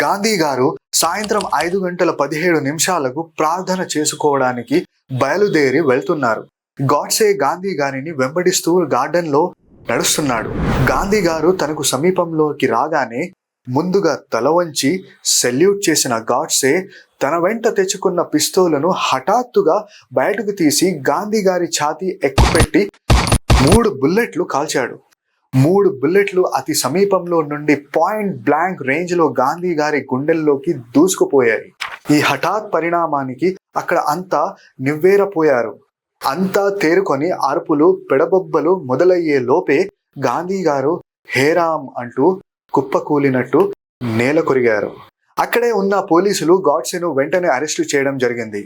గాంధీ గారు సాయంత్రం ఐదు గంటల పదిహేడు నిమిషాలకు ప్రార్థన చేసుకోవడానికి బయలుదేరి వెళ్తున్నారు. గాడ్సే గాంధీ గారిని వెంబడిస్తూ గార్డెన్లో నడుస్తున్నాడు. గాంధీ గారు తనకు సమీపంలోకి రాగానే ముందుగా తల వంచి సెల్యూట్ చేసిన గాడ్సే తన వెంట తెచ్చుకున్న పిస్తోలను హఠాత్తుగా బయటకు తీసి గాంధీ గారి ఛాతీ ఎక్కుపెట్టి మూడు బుల్లెట్లు కాల్చాడు. మూడు బుల్లెట్లు అతి సమీపంలో నుండి పాయింట్ బ్లాంక్ రేంజ్లో గాంధీ గారి గుండెల్లోకి దూసుకుపోయాయి. ఈ హఠాత్ పరిణామానికి అక్కడ అంతా నివ్వేరపోయారు. అంతా తేరుకొని అరుపులు పెడబొబ్బలు మొదలయ్యే లోపే గాంధీ గారు హేరామ్ అంటూ కుప్పకూలినట్టు నేల కొరిగారు. అక్కడే ఉన్న పోలీసులు గాడ్సెను వెంటనే అరెస్టు చేయడం జరిగింది.